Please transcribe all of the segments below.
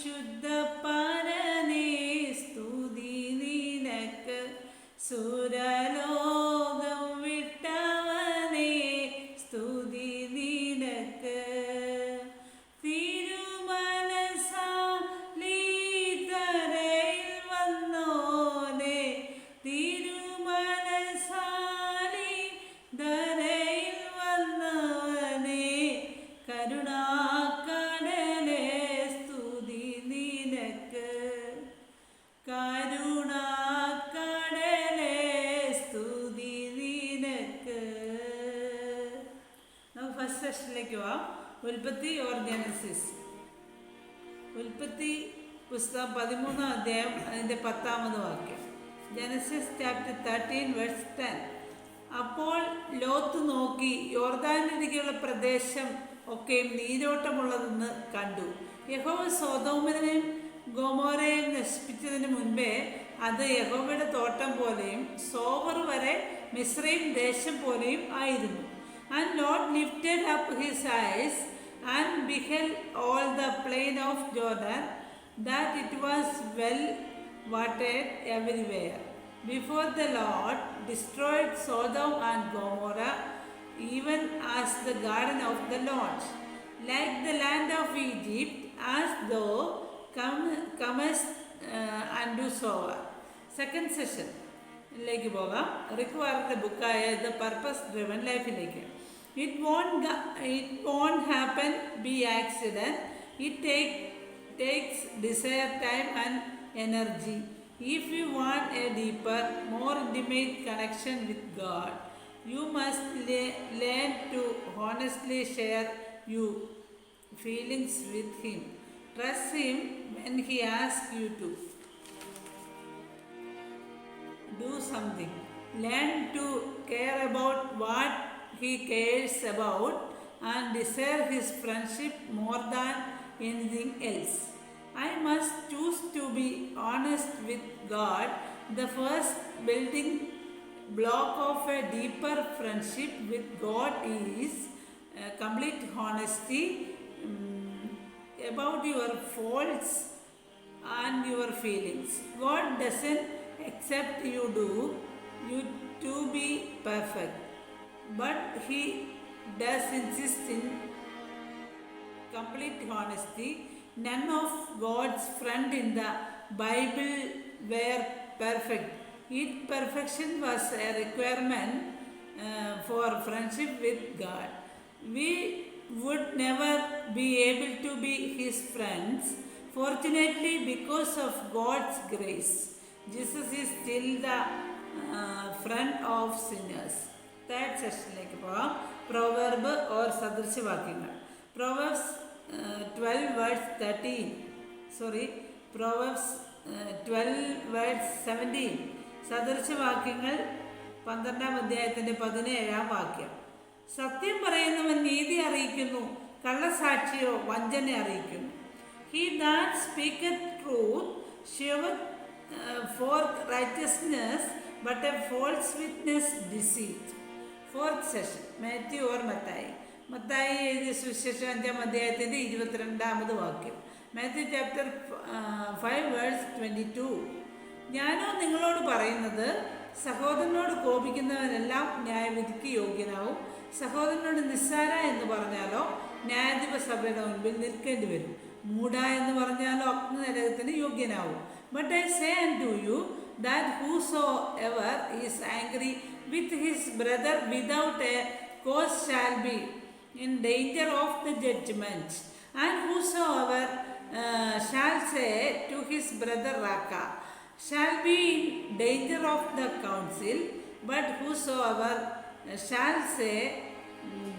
പരിശുദ്ധ ഉൽപ്പത്തി or Genesis ഉൽപ്പത്തി പുസ്തകം പതിമൂന്നാം അധ്യായം അതിന്റെ പത്താമത് വാക്യം. Genesis chapter thirteen verse ten. അപ്പോൾ ലോത്ത് നോക്കി യോർദാനരികെയുള്ള പ്രദേശം ഒക്കെയും നീരോട്ടമുള്ളതെന്ന് കണ്ടു. യഹോവ സ്വതോമനെയും ഗോമോരയും നശിപ്പിച്ചതിന് മുൻപേ അത് യഹോവയുടെ തോട്ടം പോലെയും സോവർ വരെ മിശ്രയും ദേശം പോലെയും ആയിരുന്നു. And Lot lifted up his eyes And beheld all the plain of Jordan, that it was well watered everywhere. Before the Lord destroyed Sodom and Gomorrah, even as the garden of the Lord, like the land of Egypt, as though come, comest uh, unto Sower. Second സെഷനിലേക്ക് പോകാം റിക്വയറിൻ്റെ ബുക്കായ the purpose driven ലൈഫിലേക്ക് it won't, it won't happen be accident. It take, takes desire, time and energy. If you want a deeper, more intimate connection with God, you must le learn to honestly share your feelings with Him. Trust Him when He asks you to do something. Learn to care about what he cares about and desire his friendship more than anything else. I must choose to be honest with God. The first building block of a deeper friendship with God is uh, complete honesty mm, about your faults and your feelings. God doesn't accept you do you to be perfect, but He does insist in complete honesty. None of God's friend in the Bible were perfect. Its perfection was a requirement uh, for friendship with God. We would never be able to be His friends. Fortunately, because of God's grace, Jesus is still the uh, friend of sinners. Third സെഷനിലേക്ക് പോകാം. Proverb or സദൃശവാക്യങ്ങൾ. Proverbs twelve words thirteen sorry proverbs twelve words seventeen സദൃശവാക്യങ്ങൾ പന്ത്രണ്ടാം അധ്യായത്തിന്റെ പതിനേഴാം വാക്യം. സത്യം പറയുന്നവൻ നീതി അറിയിക്കുന്നു കള്ളസാക്ഷിയോ വഞ്ചന അറിയിക്കുന്നു. He that speaketh truth sheweth forth righteousness but a false witness deceit fourth session Matthew or Mathai Mathai എഴുതിയ സുവിശേഷം അഞ്ചാം അധ്യായത്തിന്റെ ഇരുപത്തിരണ്ടാമത് വാക്യം. Matthew chapter five verse twenty two ഞാനോ നിങ്ങളോട് പറയുന്നത് സഹോദരനോട് കോപിക്കുന്നവരെല്ലാം ന്യായവിധിക്ക് യോഗ്യനാവും. സഹോദരനോട് നിസ്സാര എന്ന് പറഞ്ഞാലോ ന്യായാധിപ സഭയുടെ മുൻപിൽ നിൽക്കേണ്ടി വരും. മൂഢ എന്ന് പറഞ്ഞാലോ അഗ്നിനരകത്തിന് യോഗ്യനാവും. But I say and to you that that ever is angry with his brother without a cause shall be in danger of the judgment. And whosoever uh, shall say to his brother Raka shall be in danger of the council, but whosoever uh, shall say,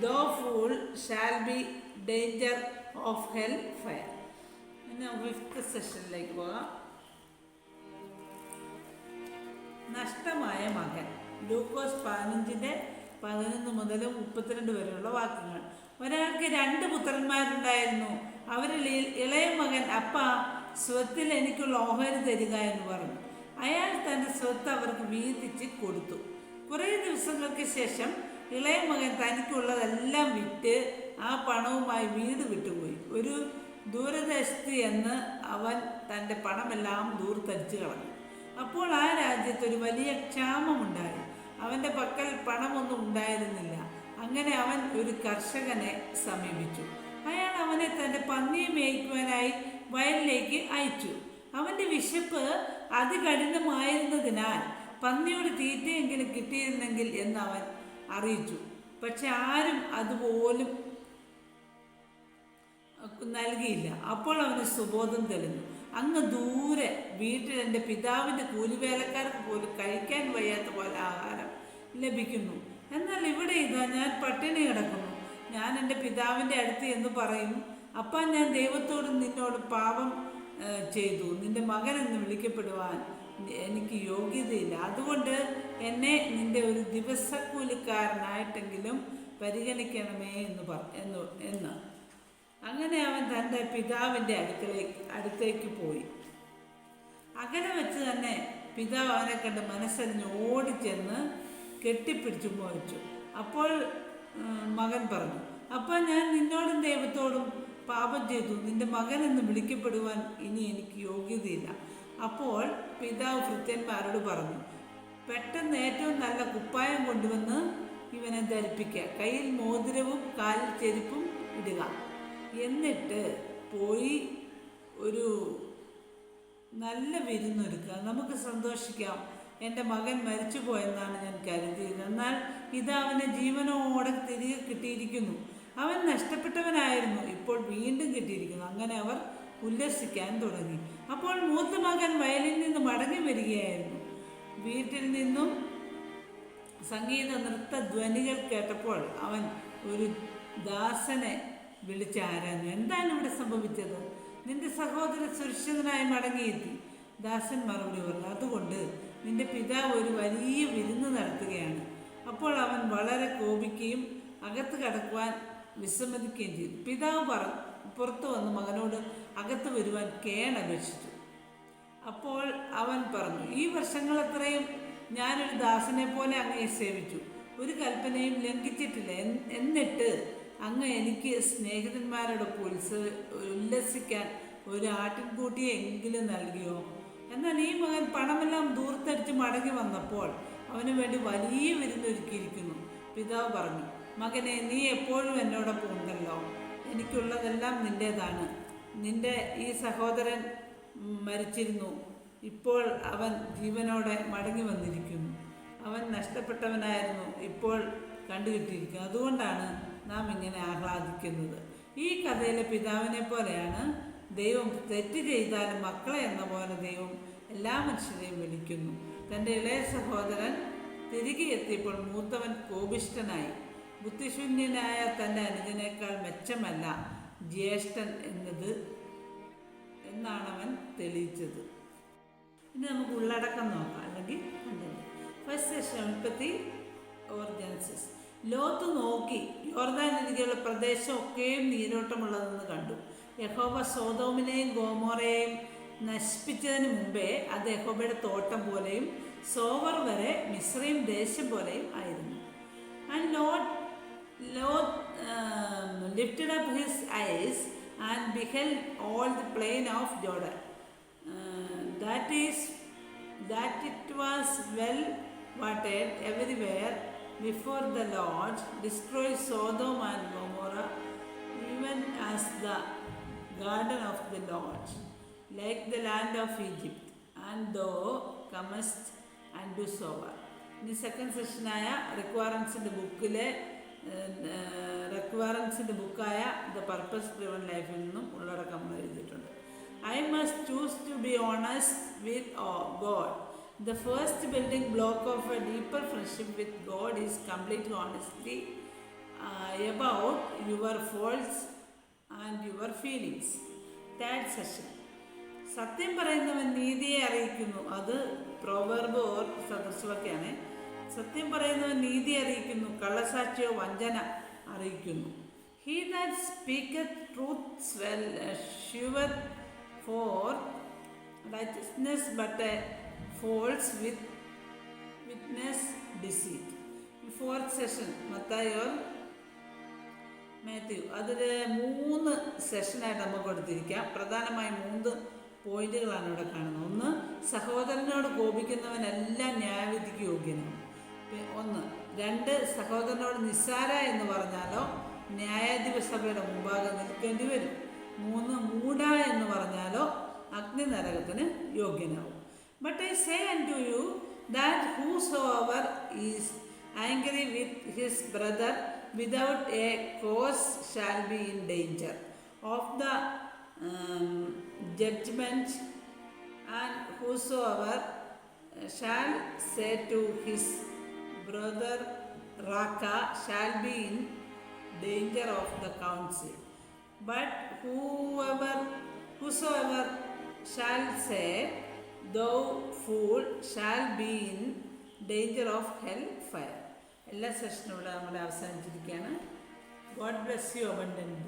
thou fool, shall be danger of hell fire. ഇനി fifth സെഷനിലേക്ക് പോകാം നഷ്ടമായ മകൻ ലൂക്കോസ് പതിനഞ്ചിന്റെ പതിനൊന്ന് മുതൽ മുപ്പത്തിരണ്ട് വരെയുള്ള വാക്യങ്ങൾ. ഒരാൾക്ക് രണ്ട് പുത്രന്മാരുണ്ടായിരുന്നു. അവരിൽ ഇളയ മകൻ അപ്പ സ്വത്തിൽ എനിക്കുള്ള ഓഹരി തരിക എന്ന് പറഞ്ഞു. അയാൾ തന്റെ സ്വത്ത് അവർക്ക് വീതിച്ച് കൊടുത്തു. കുറേ ദിവസങ്ങൾക്ക് ശേഷം ഇളയ മകൻ തനിക്കുള്ളതെല്ലാം വിറ്റ് ആ പണവുമായി വീട് വിട്ടുപോയി. ഒരു ദൂരദേശത്ത് എന്ന് അവൻ തന്റെ പണമെല്ലാം ദൂർത്തടിച്ചു കളഞ്ഞു. അപ്പോൾ ആ രാജ്യത്ത് ഒരു വലിയ ക്ഷാമമുണ്ടായി. അവന്റെ പക്കൽ പണമൊന്നും ഉണ്ടായിരുന്നില്ല. അങ്ങനെ അവൻ ഒരു കർഷകനെ സമീപിച്ചു. അയാൾ അവനെ തന്റെ പന്നിയെ മേയ്ക്കുവാനായി വയലിലേക്ക് അയച്ചു. അവന്റെ വിശപ്പ് അതികഠിനമായിരുന്നതിനാൽ പന്നിയോട് തീറ്റയെങ്കിലും കിട്ടിയിരുന്നെങ്കിൽ എന്ന് അവൻ അറിയിച്ചു. പക്ഷെ ആരും അതുപോലും നൽകിയില്ല. അപ്പോൾ അവന് സുബോധം തെളിഞ്ഞു. അങ്ങ് ദൂരെ വീട്ടിൽ എന്റെ പിതാവിന്റെ കൂലിവേലക്കാർക്ക് പോലും കഴിക്കാൻ വയ്യാത്ത പോലെ ആഹാരം ലഭിക്കുന്നു. എന്നാൽ ഇവിടെ ഇതാ ഞാൻ പട്ടിണി കിടക്കുന്നു. ഞാൻ എന്റെ പിതാവിന്റെ അടുത്ത് എന്ന് പറയും അപ്പ ഞാൻ ദൈവത്തോട് നിന്നോട് പാപം ചെയ്തു. നിന്റെ മകൻ എന്ന് വിളിക്കപ്പെടുവാൻ എനിക്ക് യോഗ്യതയില്ല. അതുകൊണ്ട് എന്നെ നിന്റെ ഒരു ദിവസക്കൂലിക്കാരനായിട്ടെങ്കിലും പരിഗണിക്കണമേ എന്ന് പറ എന്ന് എന്ന്. അങ്ങനെ അവൻ തന്റെ പിതാവിന്റെ അടുക്കളേക്ക് അടുത്തേക്ക് പോയി. അകലെ വെച്ച് തന്നെ പിതാവ് അവനെ കണ്ട് മനസ്സറിഞ്ഞ് ഓടിച്ചെന്ന് കെട്ടിപ്പിടിച്ചു മോഹിച്ചു അപ്പോൾ മകൻ പറഞ്ഞു അപ്പോൾ ഞാൻ നിന്നോടും ദൈവത്തോടും പാപം ചെയ്തു. നിന്റെ മകൻ എന്ന് വിളിക്കപ്പെടുവാൻ ഇനി എനിക്ക് യോഗ്യതയില്ല. അപ്പോൾ പിതാവ് ഭൃത്യന്മാരോട് പറഞ്ഞു പെട്ടെന്ന് ഏറ്റവും നല്ല കുപ്പായം കൊണ്ടുവന്ന് ഇവനെ ധരിപ്പിക്കുക കയ്യിൽ മോതിരവും കാലിൽ ചെരുപ്പും ഇടുക. എന്നിട്ട് പോയി ഒരു നല്ല വിരുന്നൊരുക്കുക. നമുക്ക് സന്തോഷിക്കാം. എന്റെ മകൻ മരിച്ചു പോയെന്നാണ് ഞാൻ കരുതിയത്. എന്നാൽ ഇത് അവനെ ജീവനോടെ തിരികെ കിട്ടിയിരിക്കുന്നു. അവൻ നഷ്ടപ്പെട്ടവനായിരുന്നു. ഇപ്പോൾ വീണ്ടും കിട്ടിയിരിക്കുന്നു. അങ്ങനെ അവർ ഉല്ലസിക്കാൻ തുടങ്ങി. അപ്പോൾ മൂത്ത മകൻ വയലിൽ നിന്ന് മടങ്ങി വരികയായിരുന്നു. വീട്ടിൽ നിന്നും സംഗീത നൃത്ത ധ്വനികൾ കേട്ടപ്പോൾ അവൻ ഒരു ദാസനെ വിളിച്ച് ആരാഞ്ഞു. എന്താണ് ഇവിടെ സംഭവിച്ചത്? നിന്റെ സഹോദരൻ സുരക്ഷിതനായി മടങ്ങിയെത്തി. ദാസൻ മറുപടി പറഞ്ഞു അതുകൊണ്ട് നിന്റെ പിതാവ് ഒരു വലിയ വിരുന്ന് നടത്തുകയാണ്. അപ്പോൾ അവൻ വളരെ കോപിക്കുകയും അകത്ത് കടക്കുവാൻ വിസമ്മതിക്കുകയും ചെയ്തു. പിതാവ് പറ പുറത്തു വന്ന് മകനോട് അകത്ത് വരുവാൻ കേണപേക്ഷിച്ചു അപ്പോൾ അവൻ പറഞ്ഞു ഈ വർഷങ്ങളത്രയും ഞാനൊരു ദാസനെ പോലെ അങ്ങയെ സേവിച്ചു. ഒരു കൽപ്പനയും ലംഘിച്ചിട്ടില്ല. എന്നിട്ട് അങ്ങ് എനിക്ക് സ്നേഹിതന്മാരോടൊപ്പം ഉത്സവ ഉല്ലസിക്കാൻ ഒരു ആട്ടിൻകൂട്ടിയെ എങ്കിലും നൽകിയോ? എന്നാൽ ഈ മകൻ പണമെല്ലാം ദൂർത്തടിച്ച് മടങ്ങി വന്നപ്പോൾ അവന് വേണ്ടി വലിയ വിരുന്നൊരുക്കിയിരിക്കുന്നു പിതാവ് പറഞ്ഞു മകനെ നീ എപ്പോഴും എന്നോടൊപ്പം ഉണ്ടല്ലോ. എനിക്കുള്ളതെല്ലാം നിന്റേതാണ് നിന്റെ ഈ സഹോദരൻ മരിച്ചിരുന്നു. ഇപ്പോൾ അവൻ ജീവനോടെ മടങ്ങി വന്നിരിക്കുന്നു. അവൻ നഷ്ടപ്പെട്ടവനായിരുന്നു ഇപ്പോൾ കണ്ടുകിട്ടിയിരിക്കുന്നു അതുകൊണ്ടാണ് നാം ഇങ്ങനെ ആഹ്ലാദിക്കുന്നത്. ഈ കഥയിലെ പിതാവിനെ പോലെയാണ് ദൈവം തെറ്റ് ചെയ്താലും മക്കളെ എന്ന പോലെ ദൈവം എല്ലാ മനുഷ്യരെയും വിളിക്കുന്നു. തന്റെ ഇളയ സഹോദരൻ തിരികെ എത്തിയപ്പോൾ മൂത്തവൻ കോപിഷ്ടനായി ബുദ്ധിശൂന്യനായ തന്റെ അനുജനേക്കാൾ മെച്ചമല്ല ജ്യേഷ്ഠൻ എന്നത് എന്നാണ് അവൻ തെളിയിച്ചത്. ഇനി നമുക്ക് ഉള്ളടക്കം നോക്കാം. അല്ലെങ്കിൽ ഫസ്റ്റ് സെഷൻ ഉൽപ്പത്തി ഓർ ലോത്ത് നോക്കി യോർദാൻ നദികളുടെ പ്രദേശം ഒക്കെയും നീരോട്ടമുള്ളതെന്ന് കണ്ടു. യഹോബ സോതോമിനെയും ഗോമോറയെയും നശിപ്പിച്ചതിന് മുമ്പേ അത് യഹോബയുടെ തോട്ടം പോലെയും സോവർ വരെ മിശ്രയും ദേശം പോലെയും ആയിരുന്നു. And Lot Lot lifted up his eyes and beheld all the plain of Jordan that is that it was well വാട്ടേഡ് everywhere. Before the Lord destroyed Sodom and Gomorrah, even as the garden of the Lord, like the land of Egypt. And though comest and do so. ഇനി second സെഷനായ റിക്വയറൻസിന്റെ ബുക്കിലെ റിക്വയറൻസിന്റെ ബുക്കായ the purpose driven ലൈഫിൽ നിന്നും ഉള്ളടക്കം എഴുതിയിട്ടുണ്ട് I must choose to be honest with God the first building block of a deeper friendship with God is complete honesty about your faults and your feelings third session സത്യം പറയുന്നവൻ നീതിയെ അറിയിക്കുന്നു. അത് proverb or സദൃശവാക്യാണ് സത്യം പറയുന്നവൻ നീതി അറിയിക്കുന്നു. കള്ളസാക്ഷിയോ വഞ്ചന അറിയിക്കുന്നു. He that speaketh truth well sure for righteousness but false with witness deceit fourth session മത്തായോ Matthew അതിൽ മൂന്ന് സെഷനായിട്ട് നമുക്ക് കൊടുത്തിരിക്കാം പ്രധാനമായും മൂന്ന് പോയിന്റുകളാണ് ഇവിടെ കാണുന്നത്. ഒന്ന് സഹോദരനോട് കോപിക്കുന്നവനെല്ലാം ന്യായവിധിക്ക് യോഗ്യനാണ്. ഒന്ന് രണ്ട് സഹോദരനോട് നിസ്സാര എന്ന് പറഞ്ഞാലോ ന്യായാധിപ സഭയുടെ മുമ്പാകെ നിൽക്കേണ്ടി വരും. മൂന്ന് മൂട എന്ന് പറഞ്ഞാലോ അഗ്നി നരകത്തിന് യോഗ്യനാവും. But I say unto you that whosoever is angry with his brother without a cause shall be in danger of the um, judgment, and whosoever uh, shall say to his brother Raka shall be in danger of the council. But whoever whosoever shall say thou fool shall be in danger of hell fire എല്ലാ സെഷനും ഇവിടെ നമ്മൾ അവസാനിച്ചിരിക്കുകയാണ്. God bless you abundant